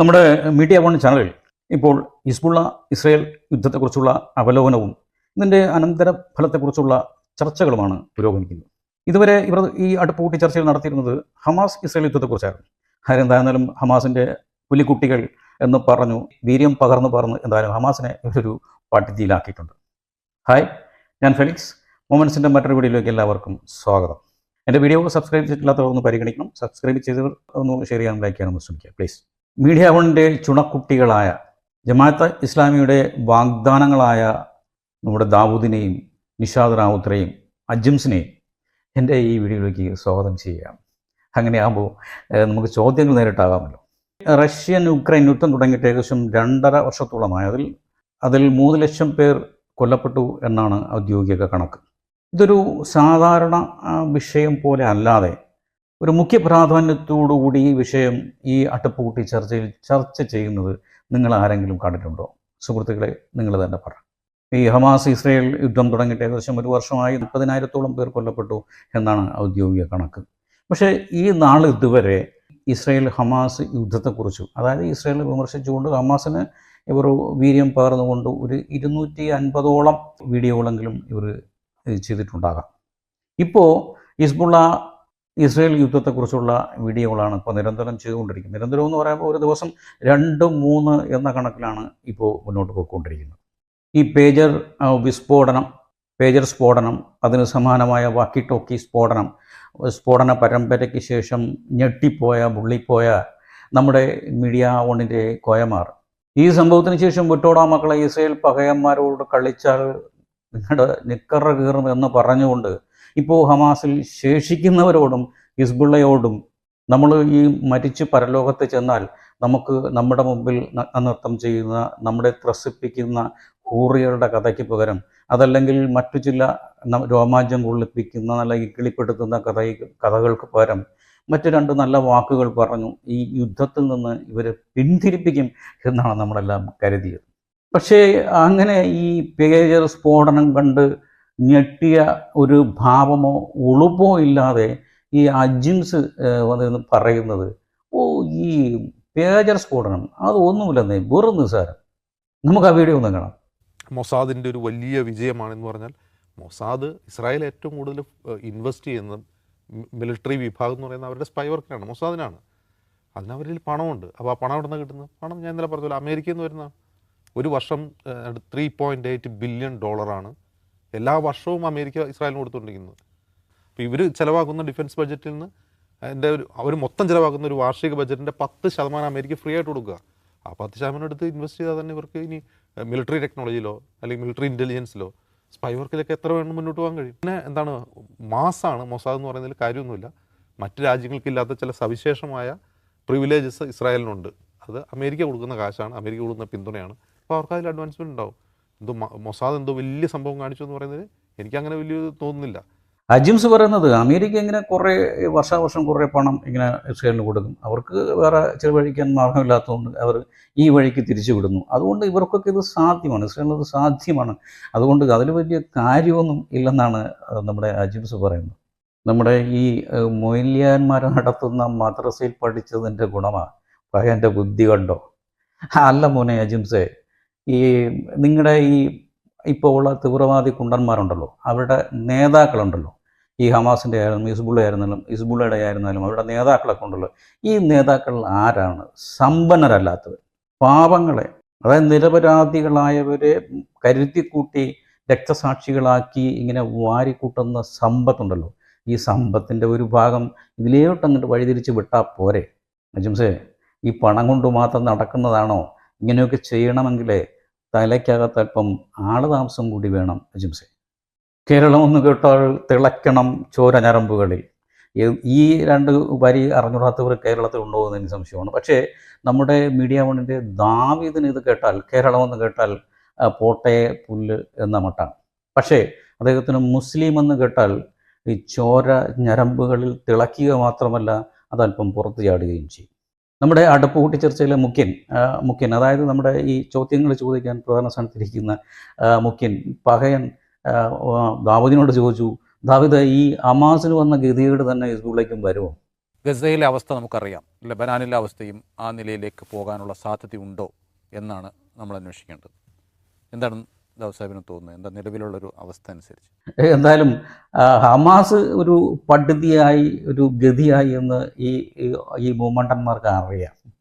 നമ്മുടെ media one ചാനലിൽ ഇപ്പോൾ ഹിസ്ബുള്ള ഇസ്രയേൽ യുദ്ധത്തെക്കുറിച്ചുള്ള അവലോകനവും ഇതിന്റെ അനന്തര ഫലത്തെക്കുറിച്ചുള്ള ചർച്ചകളുമാണ് പുരോഗമിക്കുന്നത്. ഇതുവരെ ഇവർ ഈ അടുപ്പ് കൂട്ടി ചർച്ചകൾ നടത്തിയിരുന്നത് ഹമാസ് ഇസ്രയേൽ യുദ്ധത്തെക്കുറിച്ചായിരുന്നു. അതെന്തായിരുന്നാലും ഹമാസിന്റെ പുലിക്കുട്ടികൾ എന്ന് പറഞ്ഞു വീര്യം പകർന്നു പകർന്ന് എന്തായാലും ഹമാസിനെ ഇവരൊരു പട്ടിതിയിലാക്കിയിട്ടുണ്ട് ഹായ് ഞാൻ ഫെലിക്സ്. മൊമെൻസിന്റെ മറ്റൊരു വീഡിയോയിലേക്ക് എല്ലാവർക്കും സ്വാഗതം. എന്റെ വീഡിയോ സബ്സ്ക്രൈബ് ചെയ്തിട്ടില്ലാത്തവർ ഒന്ന് പരിഗണിക്കണം. സബ്സ്ക്രൈബ് ചെയ്തവർ ഒന്ന് ഷെയർ ചെയ്യാൻ ലൈക്ക് ചെയ്യാനൊന്ന് ശ്രമിക്കുക പ്ലീസ്. മീഡിയ വണിന്റെ ചുണക്കുട്ടികളായ ജമാഅത്ത് ഇസ്ലാമിയുടെ വാഗ്ദാനങ്ങളായ നമ്മുടെ ദാവൂദിനെയും നിഷാദ് റാവുത്രയും അജിംസിനെയും എന്റെ ഈ വീഡിയോയിലേക്ക് സ്വാഗതം ചെയ്യാം അങ്ങനെയാകുമ്പോൾ നമുക്ക് ചോദ്യങ്ങൾ നേരിട്ടാകാമല്ലോ. റഷ്യൻ ഉക്രൈൻ യുദ്ധം തുടങ്ങിയിട്ട് ഏകദേശം രണ്ടര വർഷത്തോളമായി അതിൽ അതിൽ മൂന്ന് ലക്ഷം പേർ കൊല്ലപ്പെട്ടു എന്നാണ് ഔദ്യോഗിക കണക്ക്. ഇതൊരു സാധാരണ വിഷയം പോലെ അല്ലാതെ ഒരു മുഖ്യ പ്രാധാന്യത്തോടുകൂടി ഈ വിഷയം ഈ അട്ടപ്പൂട്ടി ചർച്ചയിൽ ചർച്ച ചെയ്യുന്നത് നിങ്ങൾ ആരെങ്കിലും കണ്ടിട്ടുണ്ടോ? സുഹൃത്തുക്കളെ നിങ്ങൾ തന്നെ പറ. ഈ ഹമാസ് ഇസ്രയേൽ യുദ്ധം തുടങ്ങിയിട്ട് ഏകദേശം ഒരു വർഷമായി മുപ്പതിനായിരത്തോളം പേർ കൊല്ലപ്പെട്ടു എന്നാണ് ഔദ്യോഗിക കണക്ക്. പക്ഷേ ഈ നാൾ ഇതുവരെ ഇസ്രയേൽ ഹമാസ് യുദ്ധത്തെക്കുറിച്ചു അതായത് ഇസ്രയേൽ വിമർശിച്ചുകൊണ്ട് ഹമാസിന് ഇവർ വീര്യം പകർന്നുകൊണ്ട് ഒരു ഇരുന്നൂറ്റി അൻപതോളം വീഡിയോകളെങ്കിലും ഇവർ ചെയ്തിട്ടുണ്ടാകാം. ഇപ്പോൾ ഹിസ്ബുള്ള ഇസ്രയേൽ യുദ്ധത്തെക്കുറിച്ചുള്ള വീഡിയോകളാണ് ഇപ്പോൾ നിരന്തരം ചെയ്തുകൊണ്ടിരിക്കുന്നത്. നിരന്തരം എന്ന് പറയുമ്പോൾ ഒരു ദിവസം രണ്ട് മൂന്ന് എന്ന കണക്കിലാണ് ഇപ്പോൾ മുന്നോട്ട് പോയിക്കൊണ്ടിരിക്കുന്നത്. ഈ പേജർ വിസ്ഫോടനം പേജർ സ്ഫോടനം അതിന് സമാനമായ വാക്കി ടോക്കി സ്ഫോടനം സ്ഫോടന പരമ്പരയ്ക്ക് ശേഷം ഞെട്ടിപ്പോയ മുള്ളിപ്പോയ നമ്മുടെ മീഡിയ വണ്ണിന്റെ കോയമാർ. ഈ സംഭവത്തിന് ശേഷം വിട്ടോടാ മക്കളെ ഇസ്രയേൽ പകയന്മാരോട് കളിച്ചാൽ നിങ്ങളുടെ നിക്കറ കീറും എന്ന് പറഞ്ഞുകൊണ്ട് ഇപ്പോൾ ഹമാസിൽ ശേഷിക്കുന്നവരോടും ഹിസ്ബുള്ളയോടും നമ്മൾ ഈ മരിച്ച് പരലോകത്ത് ചെന്നാൽ നമുക്ക് നമ്മുടെ മുമ്പിൽ നൃത്തം ചെയ്യുന്ന നമ്മുടെ ത്രസിപ്പിക്കുന്ന ഹൂറികളുടെ കഥയ്ക്ക് പകരം അതല്ലെങ്കിൽ മറ്റു ചില രോമാഞ്ചം കൊള്ളിപ്പിക്കുന്ന നല്ല ഇക്കിളിപ്പെടുത്തുന്ന കഥ കഥകൾക്ക് പകരം മറ്റു രണ്ട് നല്ല വാക്കുകൾ പറഞ്ഞു ഈ യുദ്ധത്തിൽ നിന്ന് ഇവരെ പിന്തിരിപ്പിക്കും എന്നാണ് നമ്മളെല്ലാം കരുതിയത്. പക്ഷേ അങ്ങനെ ഈ പേജർ സ്ഫോടനം കണ്ട് ഞെട്ടിയ ഒരു ഭാവമോ ഉളുപ്പോ ഇല്ലാതെ ഈ അജിംസ് വന്നിരുന്നു പറയുന്നത് ഓ ഈ പേജർ സ്ഫോടനം അതൊന്നുമില്ലെന്നേ വെറും നിസ്സാരം. നമുക്ക് ആ വീഡിയോ ഒന്ന് കാണാം. മൊസാദിന്റെ ഒരു വലിയ വിജയമാണെന്ന് പറഞ്ഞാൽ മൊസാദ് ഇസ്രായേൽ ഏറ്റവും കൂടുതൽ ഇൻവെസ്റ്റ് ചെയ്യുന്നത് മിലിറ്ററി വിഭാഗം എന്ന് പറയുന്നത് അവരുടെ സ്പൈ വർക്കിനാണ് മൊസാദിനാണ്. അതിന് അവരിൽ പണമുണ്ട്. അപ്പോൾ ആ പണം എവിടെ നിന്ന് കിട്ടുന്നത്? പണം ഞാൻ ഇന്നലെ പറഞ്ഞ അമേരിക്കയിൽ നിന്ന് വരുന്ന ഒരു വർഷം ത്രീ പോയിന്റ് എയ്റ്റ് ബില്യൺ ഡോളറാണ് എല്ലാ വർഷവും അമേരിക്ക ഇസ്രായേലിന് കൊടുത്തുകൊണ്ടിരിക്കുന്നത്. അപ്പോൾ ഇവർ ചിലവാക്കുന്ന ഡിഫൻസ് ബഡ്ജറ്റിൽ നിന്ന് അതിന്റെ ഒരു അവർ മൊത്തം ചിലവാക്കുന്ന ഒരു വാർഷിക ബഡ്ജറ്റിന്റെ പത്ത് ശതമാനം അമേരിക്ക ഫ്രീ ആയിട്ട് കൊടുക്കുക. ആ പത്ത് ശതമാനം എടുത്ത് ഇൻവെസ്റ്റ് ചെയ്താൽ തന്നെ ഇവർക്ക് ഇനി മിലിറ്ററി ടെക്നോളജിയിലോ അല്ലെങ്കിൽ മിലിറ്ററി ഇന്റലിജൻസിലോ സ്പൈ വർക്കിലൊക്കെ എത്ര വേണം മുന്നോട്ട് പോകാൻ കഴിയും. പിന്നെ എന്താണ് മാസാണ് മൊസാദ് എന്ന് പറയുന്നതിൽ കാര്യമൊന്നുമില്ല. മറ്റ് രാജ്യങ്ങൾക്കില്ലാത്ത ചില സവിശേഷമായ പ്രിവിലേജസ് ഇസ്രായേലിനുണ്ട്. അത് അമേരിക്ക കൊടുക്കുന്ന കാശാണ് അമേരിക്ക കൊടുക്കുന്ന പിന്തുണയാണ്. അപ്പോൾ അവർക്ക് അതിൽ അഡ്വാൻസ്മെന്റ് ഉണ്ടാവും. എന്തോ മൊസാദ് എന്തോ വലിയ സംഭവം കാണിച്ചു എന്ന് പറയുന്നത് എനിക്കങ്ങനെ വലിയ തോന്നുന്നില്ല. അജിംസ് പറയുന്നത് അമേരിക്ക ഇങ്ങനെ കുറേ വർഷാവർഷം കുറേ പണം ഇങ്ങനെ ഇസ്രയേലിന് കൊടുക്കും. അവർക്ക് വേറെ ചിലവഴിക്കാൻ മാർഗമില്ലാത്തതുകൊണ്ട് അവർ ഈ വഴിക്ക് തിരിച്ചു വിടുന്നു. അതുകൊണ്ട് ഇവർക്കൊക്കെ ഇത് സാധ്യമാണ്. ഇസ്രയേലിന് അത് സാധ്യമാണ്. അതുകൊണ്ട് അതിൽ വലിയ കാര്യമൊന്നും ഇല്ലെന്നാണ് നമ്മുടെ അജിംസ് പറയുന്നത്. നമ്മുടെ ഈ മൊയ്ലിയാന്മാർ നടത്തുന്ന മദ്രസയിൽ പഠിച്ചതിന്റെ ഗുണമാണ് പയ്യന്റെ ബുദ്ധി കണ്ടോ? അല്ല മോനെ അജിംസേ ഈ നിങ്ങളുടെ ഈ ഇപ്പോൾ ഉള്ള തീവ്രവാദി കുണ്ടന്മാരുണ്ടല്ലോ അവരുടെ നേതാക്കളുണ്ടല്ലോ ഈ ഹമാസിന്റെ ആയിരുന്നാലും ഹിസ്ബുള്ള ആയിരുന്നാലും ഹിസ്ബുള്ളയുടെ ആയിരുന്നാലും അവരുടെ നേതാക്കളൊക്കെ ഉണ്ടല്ലോ. ഈ നേതാക്കൾ ആരാണ്? സമ്പന്നരല്ലാത്തവർ പാവങ്ങളെ അതായത് നിരപരാധികളായവരെ കരുത്തിക്കൂട്ടി രക്തസാക്ഷികളാക്കി ഇങ്ങനെ വാരിക്കൂട്ടുന്ന സമ്പത്തുണ്ടല്ലോ. ഈ സമ്പത്തിന്റെ ഒരു ഭാഗം ഇതിലേട്ട് അങ്ങോട്ട് വഴിതിരിച്ച് വിട്ടാൽ പോരെ. ജിംസേ ഈ പണം കൊണ്ട് മാത്രം നടക്കുന്നതാണോ? ഇങ്ങനെയൊക്കെ ചെയ്യണമെങ്കിലേ തലയ്ക്കകത്ത് അല്പം ആളതാമസം കൂടി വേണം അജിംസെ. കേരളം ഒന്ന് കേട്ടാൽ തിളയ്ക്കണം ചോര ഞരമ്പുകളിൽ ഈ- രണ്ട് വരി അറിഞ്ഞുകൂടാത്തവർ കേരളത്തിൽ ഉണ്ടോ എന്ന് എനിക്ക് സംശയമാണ്. പക്ഷേ നമ്മുടെ മീഡിയ വണ്ണിന്റെ ദാവീദിന് ഇത് കേട്ടാൽ കേരളം എന്ന് കേട്ടാൽ പോട്ടയെ പോട്ടെ പുല്ല് എന്ന മട്ടാണ്. പക്ഷേ അദ്ദേഹത്തിന് മുസ്ലിം എന്ന് കേട്ടാൽ ഈ ചോര ഞരമ്പുകളിൽ തിളയ്ക്കുക മാത്രമല്ല അതല്പം പുറത്തു ചാടുകയും ചെയ്യും. നമ്മുടെ അടുപ്പ് ചർച്ചയിലെ മുഖ്യൻ മുഖ്യൻ അതായത് നമ്മുടെ ഈ ചോദ്യങ്ങൾ ചോദിക്കാൻ പ്രധാന സ്ഥാനത്തിരിക്കുന്ന മുഖ്യൻ പഹയൻ ദാവൂദിനോട് ചോദിച്ചു ദാവിദ് ഈ അമാസിന് വന്ന ഗതികേട് തന്നെ ഹിസ്ബുള്ളയ്ക്കും വരുമോ? ഗസയിലെ അവസ്ഥ നമുക്കറിയാം. ലബനാനിലെ അവസ്ഥയും ആ നിലയിലേക്ക് പോകാനുള്ള സാധ്യതയുണ്ടോ എന്നാണ് നമ്മൾ അന്വേഷിക്കേണ്ടത്. എന്താണ് ദാവ് തോന്നുന്നത്? എന്താ നിലവിലുള്ളൊരു അവസ്ഥ അനുസരിച്ച്? എന്തായാലും ഹമാസ് ഒരു പദ്ധതിയായി ഒരു ഗതിയായി എന്ന് ഈ ഈ- മൂമണ്ടന്മാർക്ക് അറിയാം.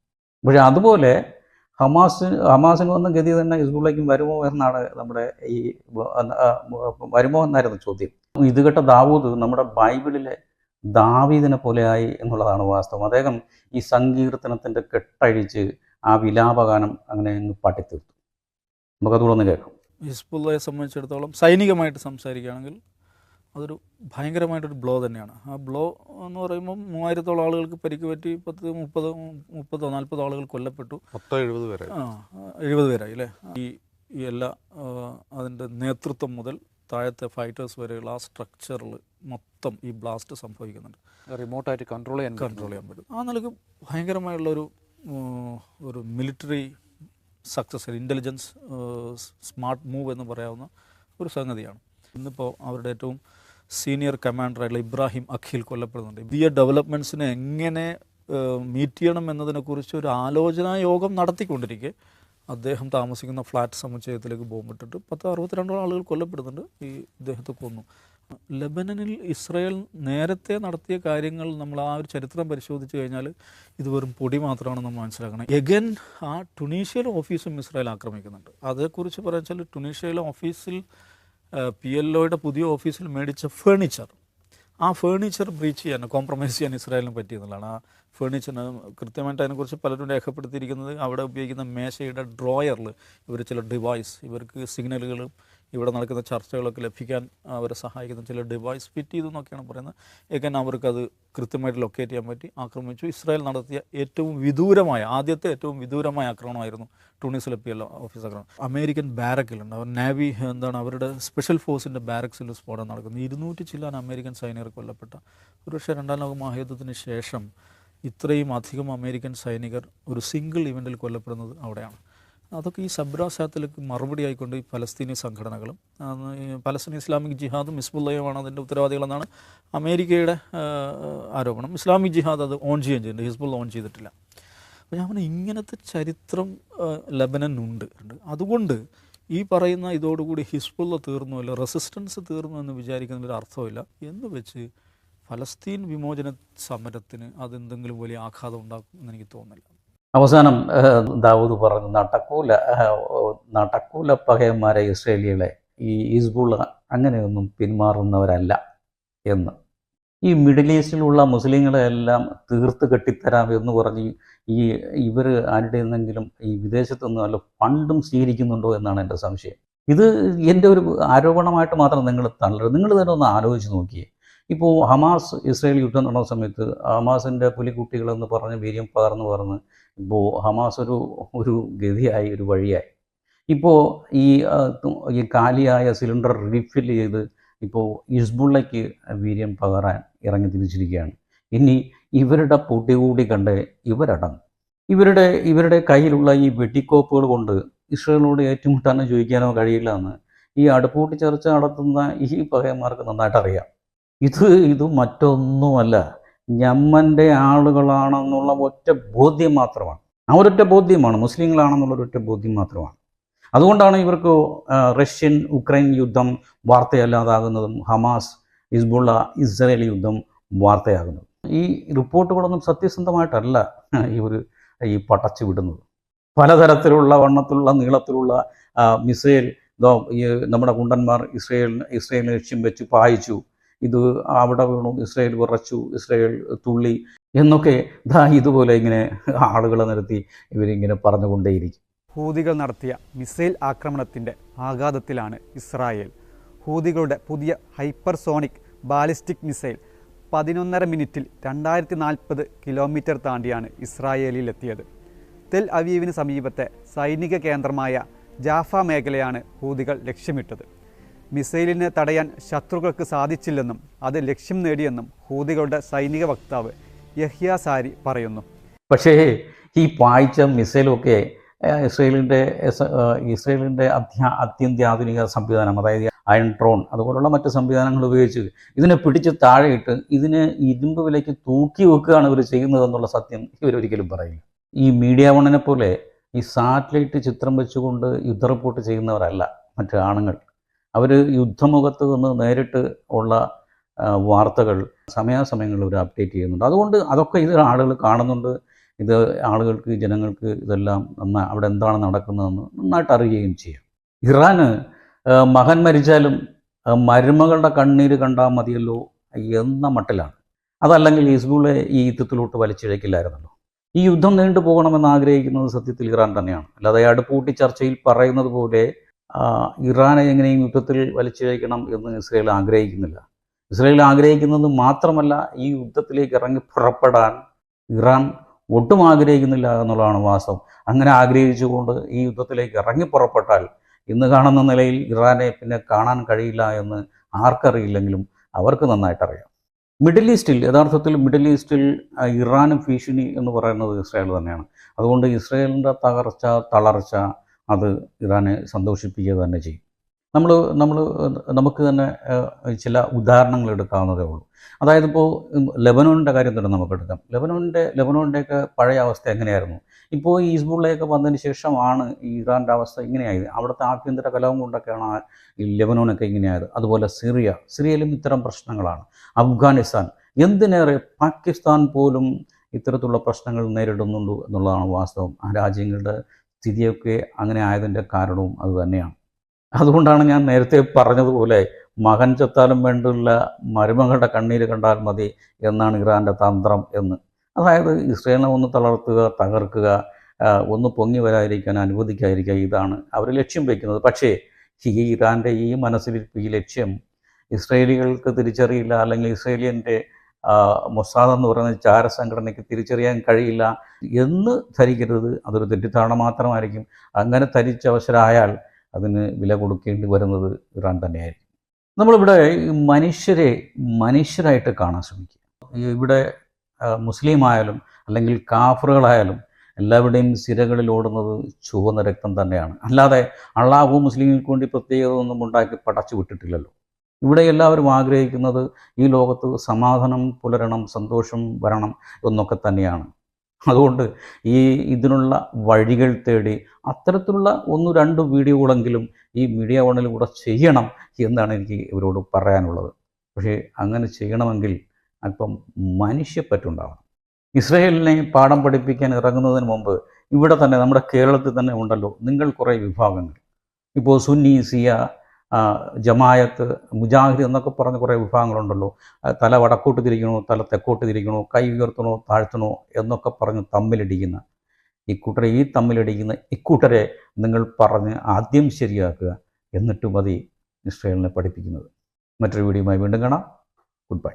പക്ഷെ അതുപോലെ ഹമാസ് ഹമാസിന് വന്ന ഗതി തന്നെ ഹിസ്ബുള്ളയ്ക്കും വരുമോ എന്നാണ് നമ്മുടെ ഈ വരുമോ എന്നായിരുന്നു ചോദ്യം. ഇത് കേട്ട ദാവൂദ് നമ്മുടെ ബൈബിളിലെ ദാവീദിനെ പോലെയായി എന്നുള്ളതാണ് വാസ്തവം. അദ്ദേഹം ഈ സങ്കീർത്തനത്തിന്റെ കെട്ടഴിച്ച് ആ വിലാപഗാനം അങ്ങനെ അങ്ങ് പാട്ടിത്തീർത്തു. നമുക്കതുകൂടെ ഒന്ന് കേൾക്കാം. ഹിസ്ബുള്ളയെ സംബന്ധിച്ചിടത്തോളം സൈനികമായിട്ട് സംസാരിക്കുകയാണെങ്കിൽ അതൊരു ഭയങ്കരമായിട്ടൊരു ബ്ലോ തന്നെയാണ്. ആ ബ്ലോ എന്ന് പറയുമ്പോൾ മൂവായിരത്തോളം ആളുകൾക്ക് പരിക്ക് പറ്റി പത്ത് മുപ്പത് മുപ്പതോ നാൽപ്പതോ ആളുകൾ കൊല്ലപ്പെട്ടു. പത്തോ എഴുപത് പേരെ ആ എഴുപത് പേരായി അല്ലേ? ഈ എല്ലാ അതിന്റെ നേതൃത്വം മുതൽ താഴത്തെ ഫൈറ്റേഴ്സ് വരെയുള്ള ആ സ്ട്രക്ചറിൽ മൊത്തം ഈ ബ്ലാസ്റ്റ് സംഭവിക്കുന്നുണ്ട്. റിമോട്ടായിട്ട് കൺട്രോൾ ചെയ്യാൻ കൺട്രോൾ ചെയ്യാൻ പറ്റും. ആ നിലയ്ക്ക് ഭയങ്കരമായുള്ളൊരു ഒരു military success intelligence smart move എന്ന് പറയാവുന്ന ഒരു സംഗതിയാണ്. ഇന്നിപ്പോൾ അവരുടെ ഏറ്റവും സീനിയർ കമാൻഡറായിട്ടുള്ള ഇബ്രാഹിം അഖിൽ കൊല്ലപ്പെടുന്നുണ്ട്. പുതിയ ഡെവലപ്മെന്റ്സിനെ എങ്ങനെ മീറ്റ് ചെയ്യണം എന്നതിനെക്കുറിച്ച് ഒരു ആലോചനാ യോഗം നടത്തിക്കൊണ്ടിരിക്കെ. അദ്ദേഹം താമസിക്കുന്ന ഫ്ലാറ്റ് സമുച്ചയത്തിലേക്ക് ബോംബിട്ടിട്ട് പത്ത് അറുപത്തിരണ്ടോളം ആളുകൾ കൊല്ലപ്പെടുന്നുണ്ട്. ഈ ഇദ്ദേഹത്തെ കൊന്നു. ലബനനിൽ ഇസ്രയേൽ നേരത്തെ നടത്തിയ കാര്യങ്ങൾ നമ്മൾ ആ ഒരു ചരിത്രം പരിശോധിച്ച് കഴിഞ്ഞാൽ ഇത് വെറും പൊടി മാത്രമാണ് നമ്മൾ മനസ്സിലാക്കണം. എഗൻ ആ ടുണീഷ്യൻ ഓഫീസും ഇസ്രായേൽ ആക്രമിക്കുന്നുണ്ട്. അതേക്കുറിച്ച് പറയാൻ വെച്ചാൽ ടുണീഷ്യയിലെ ഓഫീസിൽ പി എൽ ഒയുടെ പുതിയ ഓഫീസിൽ മേടിച്ച ഫേണിച്ചർ. ആ ഫേണിച്ചർ ബ്രീച്ച് ചെയ്യാൻ കോംപ്രമൈസ് ചെയ്യാൻ ഇസ്രായേലിന് പറ്റിയെന്നുള്ളതാണ് ആ ഫേണിച്ചറിന് കൃത്യമായിട്ട് അതിനെക്കുറിച്ച് പലരും രേഖപ്പെടുത്തിയിരിക്കുന്നത് അവിടെ ഉപയോഗിക്കുന്ന മേശയുടെ ഡ്രോയറിൽ ഇവർ ചില ഡിവൈസ് ഇവർക്ക് സിഗ്നലുകളും ഇവിടെ നടക്കുന്ന ചർച്ചകളൊക്കെ ലഭിക്കാൻ അവരെ സഹായിക്കുന്ന ചില ഡിവൈസ് ഫിറ്റ് ചെയ്തു എന്നൊക്കെയാണ് പറയുന്നത്. ഏകൻ അവർക്കത് കൃത്യമായിട്ട് ലൊക്കേറ്റ് ചെയ്യാൻ പറ്റി. ആക്രമിച്ചു. ഇസ്രായേൽ നടത്തിയ ഏറ്റവും വിദൂരമായ ആദ്യത്തെ ഏറ്റവും വിദൂരമായ ആക്രമണമായിരുന്നു ടൂണിസിലെ പി എൽ ഓഫീസ് ആക്രമണം. അമേരിക്കൻ ബാരക്കിലുണ്ട്. അവർ നാവി എന്താണ് അവരുടെ സ്പെഷ്യൽ ഫോഴ്സിന്റെ ബാരക്സിൽ സ്ഫോടനം നടക്കുന്നത്. ഇരുന്നൂറ്റി ചില്ലാൻ അമേരിക്കൻ സൈനികർ കൊല്ലപ്പെട്ട ഒരുപക്ഷെ രണ്ടാം ലോക മഹായുദ്ധത്തിന് ശേഷം ഇത്രയും അധികം അമേരിക്കൻ സൈനികർ ഒരു സിംഗിൾ ഇവന്റിൽ കൊല്ലപ്പെടുന്നത് അവിടെയാണ്. അതൊക്കെ ഈ സബ്രാസാത്തിലേക്ക് മറുപടി ആയിക്കൊണ്ട് ഈ പലസ്തീനി സംഘടനകളും പലസ്തീൻ ഇസ്ലാമിക് ജിഹാദും ഹിസ്ബുള്ളയുമാണ് അതിന്റെ ഉത്തരവാദികളെന്നാണ് അമേരിക്കയുടെ ആരോപണം. ഇസ്ലാമിക് ജിഹാദ് അത് ഓൺ ചെയ്യുകയും ചെയ്യുന്നുണ്ട്. ഹിസ്ബുള്ള ഓൺ ചെയ്തിട്ടില്ല. അപ്പോൾ ഞാൻ പറഞ്ഞു ഇങ്ങനത്തെ ചരിത്രം ലബനനുണ്ട്. അതുകൊണ്ട് ഈ പറയുന്ന ഇതോടുകൂടി ഹിസ്ബുള്ള തീർന്നു അല്ല റെസിസ്റ്റൻസ് തീർന്നു എന്ന് വിചാരിക്കുന്നതിൽ അർത്ഥമില്ല എന്ന് വെച്ച് ഫലസ്തീൻ വിമോചന സമരത്തിന് അതെന്തെങ്കിലും വലിയ ആഘാതം ഉണ്ടാക്കും എന്ന് എനിക്ക് തോന്നുന്നില്ല. അവസാനം ദാവൂദ് പറഞ്ഞു നടക്കൂല നടക്കൂല പകയന്മാരെ ഇസ്രേലികളെ ഈ ഹിസ്ബുള്ള അങ്ങനെയൊന്നും പിന്മാറുന്നവരല്ല എന്ന്. ഈ മിഡിൽ ഈസ്റ്റിലുള്ള മുസ്ലിങ്ങളെ എല്ലാം തീർത്ത് കെട്ടിത്തരാം എന്ന് പറഞ്ഞ് ഈ ഇവർ ആരുടെ നിന്നെങ്കിലും ഈ വിദേശത്തു നിന്ന് വല്ല ഫണ്ടും സ്വീകരിക്കുന്നുണ്ടോ എന്നാണ് എന്റെ സംശയം. ഇത് എന്റെ ഒരു ആരോപണമായിട്ട് മാത്രം നിങ്ങൾ തള്ളരുത് നിങ്ങൾ തന്നെ ഒന്ന് ആലോചിച്ച് നോക്കിയേ. ഇപ്പോൾ ഹമാസ് ഇസ്രയേൽ യുദ്ധം നടന്ന സമയത്ത് ഹമാസിന്റെ പുലിക്കുട്ടികളെന്ന് പറഞ്ഞ് വീര്യം പകർന്നു പറഞ്ഞ് ഇപ്പോൾ ഹമാസ് ഒരു ഒരു ഗതിയായി ഒരു വഴിയായി. ഇപ്പോൾ ഈ ഈ കാലിയായ സിലിണ്ടർ റീഫിൽ ചെയ്ത് ഇപ്പോൾ ഹിസ്ബുള്ളയ്ക്ക് വീര്യം പകരാൻ ഇറങ്ങി തിരിച്ചിരിക്കുകയാണ്. ഇനി ഇവരുടെ പൊട്ടി കൂടി കണ്ട് ഇവരടങ്ങും. ഇവരുടെ ഇവരുടെ കയ്യിലുള്ള ഈ വെട്ടിക്കോപ്പുകൾ കൊണ്ട് ഇസ്രയേലിനോട് ഏറ്റുമുട്ടാനോ ചോദിക്കാനോ കഴിയില്ല എന്ന് ഈ അടുപ്പൂട്ടി ചർച്ച നടത്തുന്ന ഈ പകയന്മാർക്ക് നന്നായിട്ട് അറിയാം ഇത് ഇത് മറ്റൊന്നുമല്ല. ഞമ്മന്റെ ആളുകളാണെന്നുള്ള ഒറ്റ ബോധ്യം മാത്രമാണ്. ആ ഒരൊറ്റ ബോധ്യമാണ്. മുസ്ലിങ്ങളാണെന്നുള്ള ഒരൊറ്റ ബോധ്യം മാത്രമാണ്. അതുകൊണ്ടാണ് ഇവർക്ക് റഷ്യൻ ഉക്രൈൻ യുദ്ധം വാർത്തയല്ലാതാകുന്നതും ഹമാസ് ഇസ്ബുള്ള ഇസ്രയേൽ യുദ്ധം വാർത്തയാകുന്നതും. ഈ റിപ്പോർട്ടുകളൊന്നും സത്യസന്ധമായിട്ടല്ല ഇവർ ഈ പടച്ചു വിടുന്നത്. പലതരത്തിലുള്ള വണ്ണത്തിലുള്ള നീളത്തിലുള്ള മിസൈൽ നമ്മുടെ കുണ്ടന്മാർ ഇസ്രയേലിനെ ലക്ഷ്യം വെച്ച് പായിച്ചു. ഇത് അവിടെ വീണു ഇസ്രയേൽ വിറച്ചു ഇസ്രയേൽ തുള്ളി എന്നൊക്കെ ദാ ഇതുപോലെ ഇങ്ങനെ ആളുകളെ നിരത്തി ഇവരിങ്ങനെ പറഞ്ഞുകൊണ്ടേയിരിക്കും. ഹൂതികൾ നടത്തിയ മിസൈൽ ആക്രമണത്തിന്റെ ആഘാതത്തിലാണ് ഇസ്രായേൽ. ഹൂതികളുടെ പുതിയ ഹൈപ്പർസോണിക് ബാലിസ്റ്റിക് മിസൈൽ പതിനൊന്നര മിനിറ്റിൽ രണ്ടായിരത്തി നാൽപ്പത് കിലോമീറ്റർ താണ്ടിയാണ് ഇസ്രായേലിലെത്തിയത്. തെൽ അവീവിന് സമീപത്തെ സൈനിക കേന്ദ്രമായ ജാഫ മേഖലയാണ് ഹൂതികൾ ലക്ഷ്യമിട്ടത്. മിസൈലിനെ തടയാൻ ശത്രുക്കൾക്ക് സാധിച്ചില്ലെന്നും അത് ലക്ഷ്യം നേടിയെന്നും ഹൂതികളുടെ സൈനിക വക്താവ് യഹ്യ സാരി പറയുന്നു. പക്ഷേ ഈ പായിച്ച മിസൈലൊക്കെ ഇസ്രയേലിന്റെ ഇസ്രയേലിന്റെ അത്യാ അത്യന്താധുനിക സംവിധാനം അതായത് അയൺ ട്രോൺ അതുപോലുള്ള മറ്റ് സംവിധാനങ്ങൾ ഉപയോഗിച്ച് ഇതിനെ പിടിച്ച് താഴെയിട്ട് ഇതിനെ ഇരുമ്പ് വിലയ്ക്ക് തൂക്കി വെക്കുകയാണ് ഇവർ ചെയ്യുന്നതെന്നുള്ള സത്യം ഇവരൊരിക്കലും പറയില്ല. ഈ മീഡിയ വണ്ണിനെ പോലെ ഈ സാറ്റലൈറ്റ് ചിത്രം വെച്ചുകൊണ്ട് യുദ്ധ റിപ്പോർട്ട് ചെയ്യുന്നവരല്ല മറ്റു ആണുങ്ങൾ. അവർ യുദ്ധമുഖത്ത് നിന്ന് നേരിട്ട് ഉള്ള വാർത്തകൾ സമയാസമയങ്ങളിൽ അവർ അപ്ഡേറ്റ് ചെയ്യുന്നുണ്ട്. അതുകൊണ്ട് അതൊക്കെ ഇത് ആളുകൾ കാണുന്നുണ്ട്. ഇത് ആളുകൾക്ക് ജനങ്ങൾക്ക് ഇതെല്ലാം നന്നായി അവിടെ എന്താണ് നടക്കുന്നതെന്ന് നന്നായിട്ട് അറിയുകയും ചെയ്യാം. ഇറാന് മകൻ മരിച്ചാലും മരുമകളുടെ കണ്ണീര് കണ്ടാൽ മതിയല്ലോ എന്ന മട്ടിലാണ്. അതല്ലെങ്കിൽ ഹിസ്ബുളെ ഈ യുദ്ധത്തിലോട്ട് വലിച്ചിഴക്കില്ലായിരുന്നല്ലോ. ഈ യുദ്ധം നീണ്ടു പോകണമെന്ന് ആഗ്രഹിക്കുന്നത് സത്യത്തിൽ ഇറാൻ തന്നെയാണ്. അല്ലാതെ അടുപ്പൂട്ടി ചർച്ചയിൽ പറയുന്നത് പോലെ ഇറാനെ എങ്ങനെയും യുദ്ധത്തിൽ വലിച്ചിഴക്കണം എന്ന് ഇസ്രയേൽ ആഗ്രഹിക്കുന്നില്ല. ഇസ്രയേൽ ആഗ്രഹിക്കുന്നത് മാത്രമല്ല ഈ യുദ്ധത്തിലേക്ക് ഇറങ്ങി പുറപ്പെടാൻ ഇറാൻ ഒട്ടും ആഗ്രഹിക്കുന്നില്ല എന്നുള്ളതാണ് വാസ്തവം. അങ്ങനെ ആഗ്രഹിച്ചുകൊണ്ട് ഈ യുദ്ധത്തിലേക്ക് ഇറങ്ങി പുറപ്പെട്ടാൽ ഇന്ന് കാണുന്ന നിലയിൽ ഇറാനെ പിന്നെ കാണാൻ കഴിയില്ല എന്ന് ആർക്കറിയില്ലെങ്കിലും അവർക്ക് നന്നായിട്ടറിയാം. മിഡിൽ ഈസ്റ്റിൽ യഥാർത്ഥത്തിൽ മിഡിൽ ഈസ്റ്റിൽ ഇറാനും ഭീഷണി എന്ന് പറയുന്നത് ഇസ്രായേൽ തന്നെയാണ്. അതുകൊണ്ട് ഇസ്രായേലിന്റെ തകർച്ച തളർച്ച അത് ഇറാനെ സന്തോഷിപ്പിക്കുക തന്നെ ചെയ്യും. നമ്മൾ നമ്മൾ നമുക്ക് തന്നെ ചില ഉദാഹരണങ്ങൾ എടുക്കാവുന്നതേ ഉള്ളൂ. അതായത് ഇപ്പോൾ ലെബനോണിന്റെ കാര്യം തന്നെ നമുക്ക് എടുക്കാം. ലെബനോണിന്റെ ലെബനോണിന്റെയൊക്കെ പഴയ അവസ്ഥ എങ്ങനെയായിരുന്നു? ഇപ്പോൾ ഈ ഹിസ്ബുള്ളയൊക്കെ വന്നതിന് ശേഷമാണ് ഈ ഇറാന്റെ അവസ്ഥ ഇങ്ങനെയായത്. അവിടുത്തെ ആഭ്യന്തര കലവും കൊണ്ടൊക്കെയാണ് ഈ ലെബനോണൊക്കെ ഇങ്ങനെയായത്. അതുപോലെ സിറിയ സിറിയയിലും ഇത്തരം പ്രശ്നങ്ങളാണ്. അഫ്ഗാനിസ്ഥാൻ എന്തിനേറെ പാകിസ്ഥാൻ പോലും ഇത്തരത്തിലുള്ള പ്രശ്നങ്ങൾ നേരിടുന്നുണ്ട് എന്നുള്ളതാണ് വാസ്തവം. ആ രാജ്യങ്ങളുടെ സ്ഥിതിയൊക്കെ അങ്ങനെ ആയതിന്റെ കാരണവും അതുതന്നെയാണ് അതുകൊണ്ടാണ് ഞാൻ നേരത്തെ പറഞ്ഞതുപോലെ മകൻ ചത്താലും വേണ്ടില്ല മരുമകളുടെ കണ്ണീര് കണ്ടാൽ മതി എന്നാണ് ഇറാന്റെ തന്ത്രം എന്ന്. അതായത് ഇസ്രയേലിനെ ഒന്ന് തളർത്തുക തകർക്കുക ഒന്ന് പൊങ്ങി വരാതിരിക്കാൻ അനുവദിക്കാതിരിക്കുക ഇതാണ് അവർ ലക്ഷ്യം വയ്ക്കുന്നത്. പക്ഷേ ഈ ഇറാന്റെ ഈ മനസ്സിലിരിപ്പ് ഈ ലക്ഷ്യം ഇസ്രയേലികൾക്ക് തിരിച്ചറിയില്ല അല്ലെങ്കിൽ ഇസ്രേലിയന്റെ ആ, മൊസാദ് എന്ന് പറയുന്ന ചാര സംഘടനയ്ക്ക് തിരിച്ചറിയാൻ കഴിയില്ല എന്ന് ധരിക്കരുത്. അതൊരു തെറ്റിദ്ധാരണ മാത്രമായിരിക്കും. അങ്ങനെ ധരിച്ചവശരായാൽ അതിന് വില കൊടുക്കേണ്ടി വരുന്നത് ഇറാൻ തന്നെയായിരിക്കും. നമ്മളിവിടെ മനുഷ്യരെ മനുഷ്യരായിട്ട് കാണാൻ ശ്രമിക്കുക. ഇവിടെ മുസ്ലിം ആയാലും അല്ലെങ്കിൽ കാഫറുകളായാലും എല്ലാവരുടെയും സിരകളിൽ ഓടുന്നത് ചുവന്ന രക്തം തന്നെയാണ്. അല്ലാതെ അള്ളാഹു മുസ്ലിങ്ങൾക്ക് വേണ്ടി പ്രത്യേകത ഒന്നും ഉണ്ടാക്കി പടച്ചു വിട്ടിട്ടില്ലല്ലോ. ഇവിടെ എല്ലാവരും ആഗ്രഹിക്കുന്നത് ഈ ലോകത്ത് സമാധാനം പുലരണം സന്തോഷം വരണം എന്നൊക്കെ തന്നെയാണ്. അതുകൊണ്ട് ഈ ഇതിനുള്ള വഴികൾ തേടി അത്തരത്തിലുള്ള ഒന്ന് രണ്ട് വീഡിയോകളെങ്കിലും ഈ മീഡിയ വണ്ണിലൂടെ ചെയ്യണം എന്നാണ് എനിക്ക് ഇവരോട് പറയാനുള്ളത്. പക്ഷേ അങ്ങനെ ചെയ്യണമെങ്കിൽ അല്പം മനുഷ്യപ്പറ്റുണ്ടാവണം. ഇസ്രയേലിനെ പാഠം പഠിപ്പിക്കാൻ ഇറങ്ങുന്നതിന് മുമ്പ് ഇവിടെ തന്നെ നമ്മുടെ കേരളത്തിൽ തന്നെ ഉണ്ടല്ലോ നിങ്ങൾ കുറേ വിഭാഗങ്ങൾ. ഇപ്പോൾ സുന്നി സിയ ജമായത്ത് മുജാഹിദ് എന്നൊക്കെ പറഞ്ഞ കുറേ വിഭാഗങ്ങളുണ്ടല്ലോ. തല വടക്കോട്ട് തിരിക്കണോ തല തെക്കോട്ട് തിരിക്കണോ കൈ ഉയർത്തണോ താഴ്ത്തണോ എന്നൊക്കെ പറഞ്ഞ് തമ്മിലടിക്കുന്ന ഇക്കൂട്ടരെ ഈ തമ്മിലടിക്കുന്ന ഇക്കൂട്ടരെ നിങ്ങൾ പറഞ്ഞ് ആദ്യം ശരിയാക്കുക എന്നിട്ട് മതി ഇസ്രയേലിനെ പഠിപ്പിക്കുന്നത്. മറ്റൊരു വീഡിയോയുമായി വീണ്ടും കാണാം. Good bye